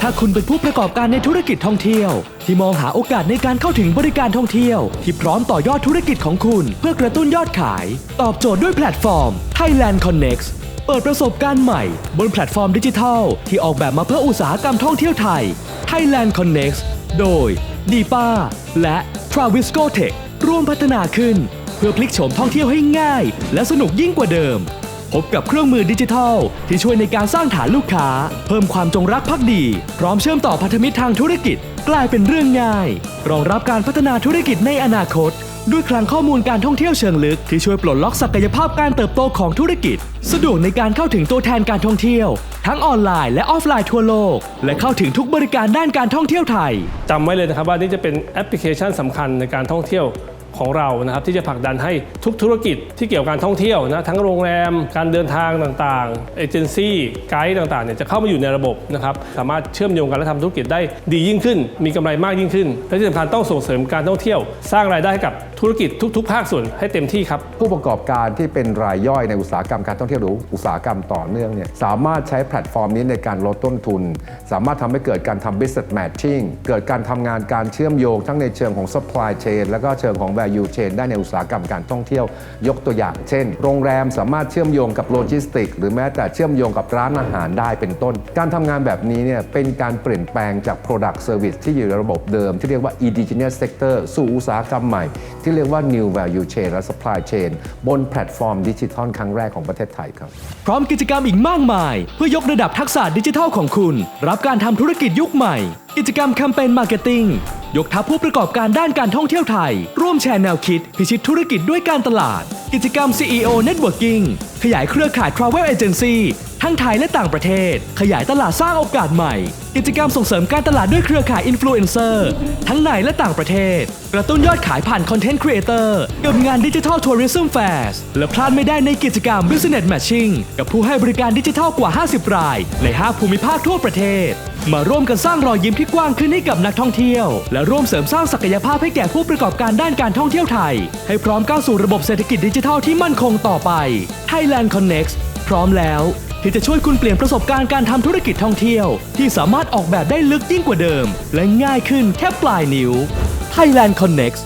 ถ้าคุณเป็นผู้ประกอบการในธุรกิจท่องเที่ยว ที่มองหาโอกาสในการเข้าถึงบริการท่องเที่ยว ที่พร้อมต่อยอดธุรกิจของคุณ เพื่อกระตุ้นยอดขาย ตอบโจทย์ด้วยแพลตฟอร์ม Thailand Connect เปิดประสบการณ์ใหม่ บนแพลตฟอร์มดิจิทัล ที่ออกแบบมาเพื่ออุตสาหกรรมท่องเที่ยวไทย Thailand Connect โดย d ีป a และ Travisco Tech ร่วมพัฒนาขึ้น เพื่อพลิกโฉมท่องเที่ยวให้ง่าย และสนุกยิ่งกว่าเดิม พบกับเครื่องมือดิจิทัล ที่ช่วยในการสร้างฐานลูกค้า เพิ่มความจงรักภักดี พร้อมเชื่อมต่อพันธมิตรทางธุรกิจ กลายเป็นเรื่องง่าย รองรับการพัฒนาธุรกิจในอนาคต ด้วยคลังข้อมูลการท่องเที่ยวเชิงลึกที่ช่วยปลดล็อกศักยภาพการเติบโตของธุรกิจ สะดวกในการเข้าถึงตัวแทนการท่องเที่ยว ทั้งออนไลน์และออฟไลน์ทั่วโลก และเข้าถึงทุกบริการด้านการท่องเที่ยวไทย จำไว้เลยนะครับว่านี่จะเป็นแอปพลิเคชันสำคัญในการท่องเที่ยว ของเรานะครับที่จะผลักดันให้ทุกธุรกิจที่เกี่ยวกับการท่องเที่ยวนะทั้งโรงแรม การเดินทางต่างๆเอเจนซี่ไกด์ต่างๆเนี่ยจะเข้ามาอยู่ในระบบนะครับสามารถเชื่อมโยงกันและทำธุรกิจได้ดียิ่งขึ้น มีกำไรมากยิ่งขึ้น และที่สำคัญต้องส่งเสริมการท่องเที่ยว สร้างรายได้ให้กับ ธุรกิจทุก ๆ ภาคส่วนให้เต็มที่ครับ ผู้ประกอบการที่เป็นรายย่อยในอุตสาหกรรมการท่องเที่ยวหรืออุตสาหกรรมต่อเนื่องเนี่ยสามารถใช้แพลตฟอร์มนี้ในการลดต้นทุน สามารถทำให้เกิดการทำ business matching เกิดการทำงานการเชื่อมโยง ทั้งในเชิงของ supply chain แล้วก็เชิงของ value chain ได้ในอุตสาหกรรมการท่องเที่ยวยกตัวอย่าง เช่น โรงแรมสามารถเชื่อมโยงกับโลจิสติกหรือแม้แต่เชื่อมโยงกับร้านอาหารได้เป็นต้น การทำงานแบบนี้เนี่ยเป็นการเปลี่ยนแปลงจาก product service ที่อยู่ในระบบเดิม ที่เรียกว่า indigenous sector สู่อุตสาหกรรมใหม่ที่เรียกว่า new value chain และ supply chain บนแพลตฟอร์มดิจิทัลครั้งแรกของประเทศไทยครับ พร้อมกิจกรรมอีกมากมาย เพื่อยกระดับทักษะดิจิทัลของคุณ รับการทำธุรกิจยุคใหม่ กิจกรรมแคมเปญมาร์เก็ตติ้งยกทัพผู้ประกอบการด้านการท่องเที่ยวไทย ร่วมแชร์แนวคิด พิชิตธุรกิจด้วยการตลาด กิจกรรม CEO Networking ขยายเครือข่าย Travel Agency ทั้งไทยและต่างประเทศ ขยายตลาดสร้างโอกาสใหม่ กิจกรรมส่งเสริมการตลาดด้วยเครือข่ายอินฟลูเอนเซอร์ทั้งในและต่างประเทศ กระตุ้นยอดขายผ่านคอนเทนต์ครีเอเตอร์กับงานดิจิทัลทัวริซึมแฟร์และพลาดไม่ได้ในกิจกรรม Business Matching กับผู้ให้บริการดิจิทัลกว่า 50 ราย ใน 5 ภูมิภาคทั่วประเทศ มาร่วมกันสร้างรอยยิ้มที่กว้างขึ้นให้กับนักท่องเที่ยว และร่วมเสริมสร้างศักยภาพให้แก่ผู้ประกอบการด้านการท่องเที่ยวไทย ให้พร้อมก้าวสู่ระบบเศรษฐกิจดิจิทัลที่มั่นคงต่อไป Thailand Connect พร้อมแล้ว ที่จะช่วยคุณเปลี่ยนประสบการณ์การทำธุรกิจท่องเที่ยว ที่สามารถออกแบบได้ลึกยิ่งกว่าเดิม และง่ายขึ้นแค่ปลายนิ้ว Thailand Connect